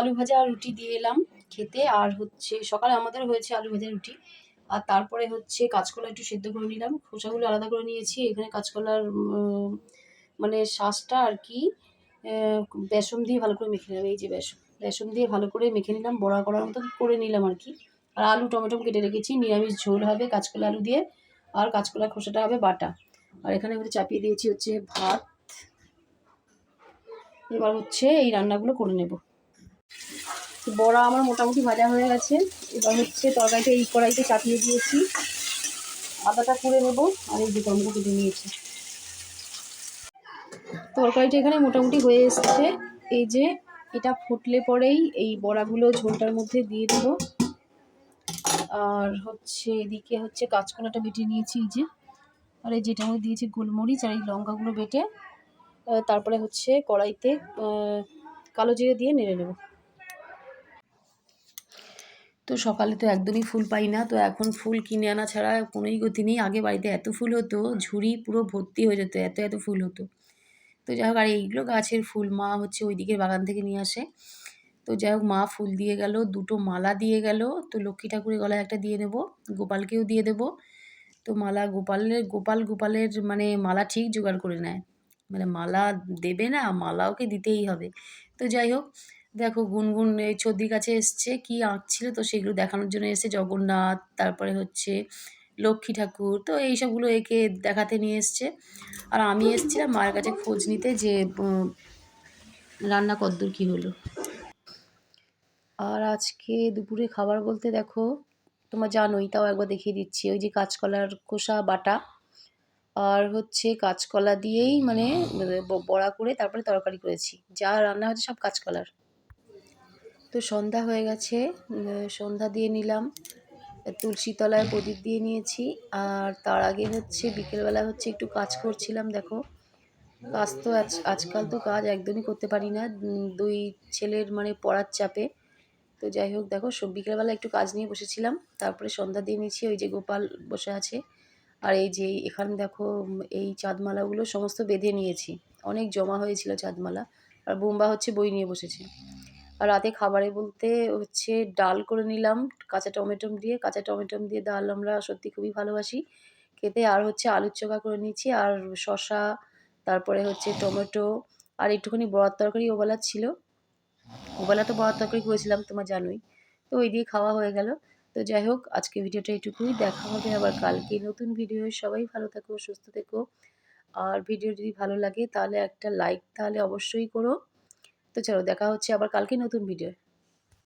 আলু ভাজা আর রুটি দিয়ে এলাম খেতে। আর হচ্ছে সকালে আমাদের হয়েছে আলু ভাজা, রুটি। আর তারপরে হচ্ছে কাঁচকলা একটু সেদ্ধ করে নিলাম। খোসাগুলো আলাদা করে নিয়েছি। এখানে কাঁচকলার মানে শ্বাসটা আর কি বেসন দিয়ে ভালো করে মেখে নিলাম। এই যে বেসন বেসন দিয়ে ভালো করে মেখে নিলাম। বড়া করার মতো করে নিলাম আর কি। আর আলু, টমেটো কেটে রেখেছি। নিরামিষ ঝোল হবে কাঁচকলা আলু দিয়ে। আর কাঁচকলা খোসাটা হবে বাটা। আর এখানে হচ্ছে চাপিয়ে দিয়েছি হচ্ছে ভাত। এবার হচ্ছে এই রান্নাগুলো করে নেব। বড়া আমার মোটামুটি ভাজা হয়ে গেছে। এবার হচ্ছে তরকারিটা এই কড়াইতে চাপিয়ে দিয়েছি। আদাটা করে নেব আর এই যে টমেটো কেটে নিয়েছি। তরকারিটা এখানে মোটামুটি হয়ে এসছে। এই যে এটা ফুটলে পরেই এই বড়াগুলো ঝোলটার মধ্যে দিয়ে দেবো। আর হচ্ছে এদিকে হচ্ছে কাঁচকলাটা বেটে নিয়েছি এই যে। আর এই যেটা মধ্যে দিয়েছি গোলমরিচ আর এই লঙ্কাগুলো বেটে তারপরে হচ্ছে কড়াইতে কালো জিরে দিয়ে নেড়ে নেব। তো সকালে তো একদমই ফুল পাই না। তো এখন ফুল কিনে আনা ছাড়া কোনোই গতি নেই। আগে বাড়িতে এত ফুল হতো, ঝুড়ি পুরো ভর্তি হয়ে যেত, এত এত ফুল হতো। তো যাই হোক, আর এইগুলো গাছের ফুল মা হচ্ছে ওই দিকের বাগান থেকে নিয়ে আসে। তো যাই হোক, মা ফুল দিয়ে গেল, দুটো মালা দিয়ে গেল। তো লক্ষ্মী ঠাকুরের গলায় একটা দিয়ে নেব গোপালকেও দিয়ে দেব। তো মালা গোপালের, গোপাল গোপালের মানে মালা ঠিক জোগাড় করে নেয়। মানে মালা দেবে না মালা ওকে দিতেই হবে। তো যাই হোক দেখো গুনগুন এই ছদ্রির কাছে এসছে, কি আঁকছিল তো সেগুলো দেখানোর জন্য এসছে, জগন্নাথ, তারপরে হচ্ছে লক্ষ্মী ঠাকুর, তো এইসবগুলো একে দেখাতে নিয়ে এসছে। আর আমি এসেছিলাম মায়ের কাছে খোঁজ নিতে যে রান্না কদ্দূর কী হলো। আর আজকে দুপুরে খাবার বলতে দেখো, তোমরা জানোই, তাও একবার দেখিয়ে দিচ্ছি, ওই যে কাঁচকলার খোসা বাটা, আর হচ্ছে কাঁচকলা দিয়েই মানে বড়া করে তারপরে তরকারি করেছি, যা রান্না হচ্ছে সব কাঁচকলার। তো সন্ধ্যা হয়ে গেছে সন্ধ্যা দিয়ে নিলাম। তুলসী তলায় প্রদীপ দিয়ে নিয়েছি। আর তার আগে হচ্ছে বিকেলবেলা হচ্ছে একটু কাজ করছিলাম, দেখো। কাজ তো আজ, আজকাল তো কাজ একদমই করতে পারি না। দুই ছেলের মানে পড়ার চাপে। তো যাই হোক, দেখো, সব বিকেলবেলা একটু কাজ নিয়ে বসেছিলাম। তারপরে সন্ধ্যা দিয়ে নিয়েছি ওই যে গোপাল বসে আছে। আর এই যে এখানে দেখো এই চাঁদমালাগুলো সমস্ত বেঁধে নিয়েছি। অনেক জমা হয়েছিল চাঁদমালা। আর বোম্বা হচ্ছে বই নিয়ে বসেছে। রাতে খাবারে বলতে হচ্ছে ডাল করে নিলাম, কাঁচা টমেটো দিয়ে, কাঁচা টমেটো দিয়ে ডাল আমরা সত্যি খুবই ভালোবাসি। খেতে আর হচ্ছে আলুর চোখা করে নিয়েছি, আর শশা তারপরে হচ্ছে টমেটো, আর একটুখানি বড়ার তরকারি ওবেলা ছিল। ওবেলা তো বড়ার তরকারি করেছিলাম, তোমার জানোই। তো ওই দিয়ে খাওয়া হয়ে গেল। তো যাই হোক, আজকে ভিডিওটা এটুকুই। দেখা হবে আবার কালকে নতুন ভিডিও সবাই ভালো থাকো, সুস্থ থেকো। আর ভিডিও যদি ভালো লাগে, তাহলে একটা লাইক তাহলে অবশ্যই করো। তো চলো দেখা হচ্ছে আবার কালকে নতুন ভিডিও